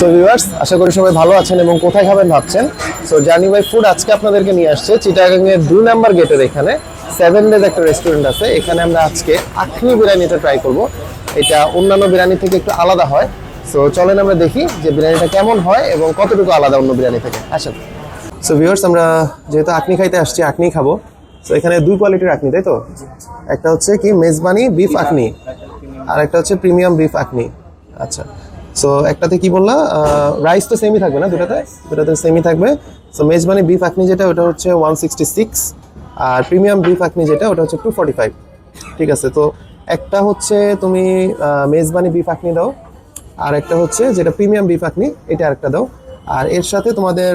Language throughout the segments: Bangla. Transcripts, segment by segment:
সো ভিউয়ার্স আশা করি সবাই ভালো আছেন এবং কোথায় খাবেন ভাবছেন? সো জার্নি বাই ফুড আজকে আপনাদেরকে নিয়ে আসছে চিটাগাং এর দুই নাম্বার গেটের এখানে। সেভেন ডেজ একটা রেস্টুরেন্ট আছে। এখানে আমরা আজকে আখনি বিরিয়ানিটা ট্রাই করব। এটা অন্যান্য বিরিয়ানি থেকে একটু আলাদা হয়। সো চলেন আমরা দেখি যে বিরিয়ানিটা কেমন হয় এবং কতটুকু আলাদা অন্য বিরিয়ানি থেকে। আসেন। সো ভিউয়ার্স আমরা যেহেতু আকনি খাইতে আসছি আকনি খাব। সো এখানে দুই কোয়ালিটির আকনি তাই তো? একটা হচ্ছে কি, মেজবানি বিফ আখনি। আর একটা হচ্ছে প্রিমিয়াম বিফ আখনি। আচ্ছা। সো একটাতে কি বললা? রাইস তো সেমই থাকবে না দুটাতে? দুটাতে সেমই থাকবে। সো মেজবানি বিফ আকনি যেটা ওটা হচ্ছে ওয়ান সিক্সটি সিক্স আর প্রিমিয়াম বিফ আকনি যেটা ওটা হচ্ছে টু ফর্টি ফাইভ ঠিক আছে তো একটা হচ্ছে তুমি মেজবানি বিফ আকনি দাও আর একটা হচ্ছে যেটা প্রিমিয়াম বিফ আকনি এটা আরেকটা দাও। আর এর সাথে তোমাদের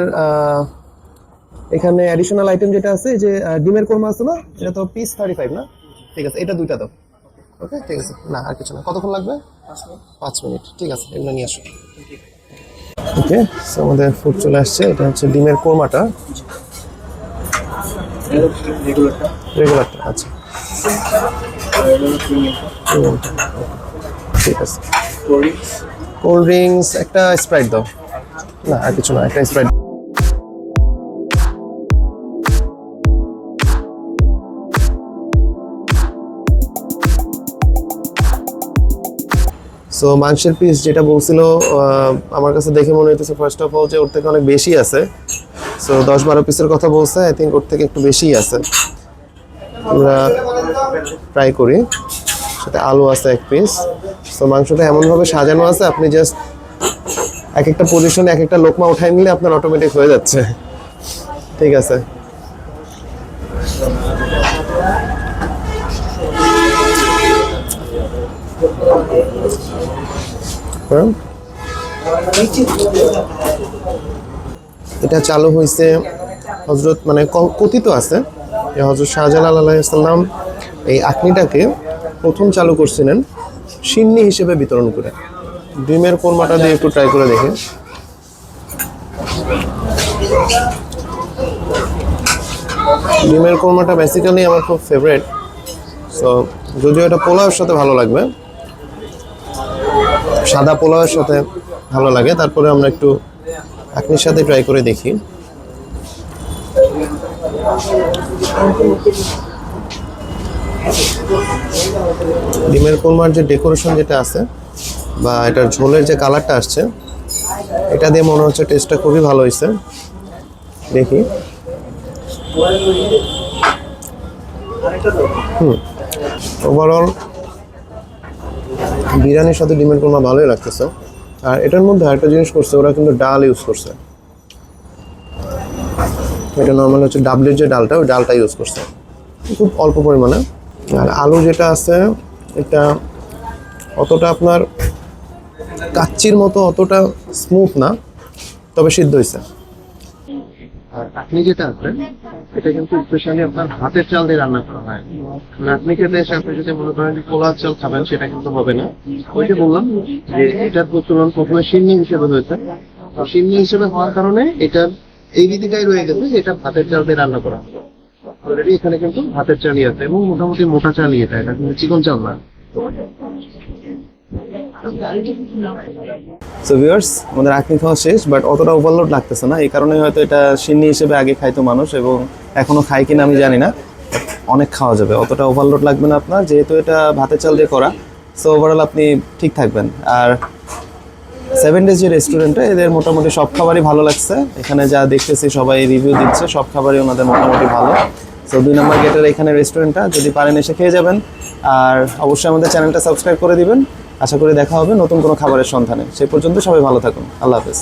এখানে অ্যাডিশনাল আইটেম যেটা আছে যে ডিমের কোরমা আছে না এটা তো পিস থার্টি ফাইভ না? ঠিক আছে এটা দুইটা দাও। ওকে? ঠিক আছে। না আর কিছু না। কতক্ষণ লাগবে? পাঁচ মিনিট। ঠিক আছে এগুলো নিয়ে আসো। ওকে আমাদের ফুড চলে আসছে। এটা হচ্ছে ডিমের কোরমাটা। রেগুলারটা? আচ্ছা। ঠিক আছে। কোল্ড ড্রিঙ্কস একটা স্প্রাইট দাও। না আর কিছু না একটা স্প্রাইট সো মাংসের পিস যেটা বলছিল আমার কাছে দেখে মনে হইতেছে ফার্স্ট অফ অল যে ওর থেকে অনেক বেশি আছে। সো দশ বারো পিসের কথা বলছে আই থিঙ্ক ওর থেকে একটু বেশিই আছে। আমরা ট্রাই করি। সাথে আলু আছে এক পিস সো মাংসটা এমনভাবে সাজানো আছে, আপনি জাস্ট এক একটা পজিশনে এক একটা লোকমা উঠাই নিলে আপনার অটোমেটিক হয়ে যাচ্ছে। ঠিক আছে। এটা চালু হয়েছে হজরত মানে কথিত আছে যে হজরত শাহজালাল আলাইসাল্লাম এই আকনিটাকে প্রথম চালু করছিলেন সিন্নি হিসেবে বিতরণ করে। ডিমের কোরমাটা দিয়ে একটু ট্রাই করে দেখে। ডিমের কোরমাটা বেসিক্যালি আমার খুব ফেভারিট সো যদিও এটা পোলাওয়ের সাথে ভালো লাগবে সাদা পোলাওয়ের সাথে ভালো লাগে। তারপরে আমরা একটু আপনির সাথে ট্রাই করে দেখি। ডিমের কোরমার যে ডেকোরেশন যেটা আছে বা এটার ঝোলের যে কালারটা আসছে, এটা দিয়ে মনে হচ্ছে টেস্টটা খুবই ভালো হয়েছে। দেখি। হুম। ওভারঅল বিরিয়ানির সাথে ডিমের কোরমা ভালোই লাগতেছে। আর এটার মধ্যে আরেকটা জিনিস করছে, ওরা কিন্তু ডাল ইউজ করছে। এটা নর্মাল হচ্ছে ডাবলির যে ডালটা, ওই ডালটা ইউজ করছে। খুব অল্প পরিমাণে। আর আলু যেটা আছে, এটা অতটা আপনার কাচ্চির মতো অতটা স্মুথ না, তবে সিদ্ধ হয়েছে আর আপনি যেটা আছে এটা কিন্তু স্পেশালি আপনার হাতের চাল দিয়ে রান্না করা হয়। মানে আপনি খেতে এসে আপনি যদি মনে করেন যে পোলার চাল খাবেন, সেটা কিন্তু হবে না। ওই যে বললাম যে এটার প্রচলন প্রথমে সিন্নি হিসেবে হয়েছে সিন্নি হিসেবে হওয়ার কারণে এটার এই রীতিটাই রয়ে গেছে এটা ভাতের চাল দিয়ে রান্না করা। অলরেডি এখানে কিন্তু ভাতের চালই আছে এবং মোটামুটি মোটা চালই এটা। এটা কিন্তু চিকন চাল না। সো ভিউয়ার্স আমাদের আখনি খাওয়া শেষ বাট অতটা ওভারলোড লাগতেছে না। এই কারণে হয়তো এটা সিন্নি হিসেবে আগে খাইতো মানুষ এবং এখনও খায় কিনা আমি জানি না। অনেক খাওয়া যাবে, অতটা ওভারলোড লাগবে না আপনার, যেহেতু এটা ভাতের চাল দিয়ে করা। সো ওভারঅল আপনি ঠিক থাকবেন। আর সেভেন ডেজ যে রেস্টুরেন্টে এদের মোটামুটি সব খাবারই ভালো লাগছে। এখানে যা দেখতেছি, সবাই রিভিউ দিচ্ছে, সব খাবারই ওনাদের মোটামুটি ভালো। সো দুই নম্বর গেটের এখানে রেস্টুরেন্টটা যদি পারেন এসে খেয়ে যাবেন। আর অবশ্যই আমাদের চ্যানেলটা সাবস্ক্রাইব করে দিবেন। আশা করি দেখা হবে নতুন কোনো খাবারের সন্ধানে। সেই পর্যন্ত সবাই ভালো থাকুন। আল্লাহ হাফেজ।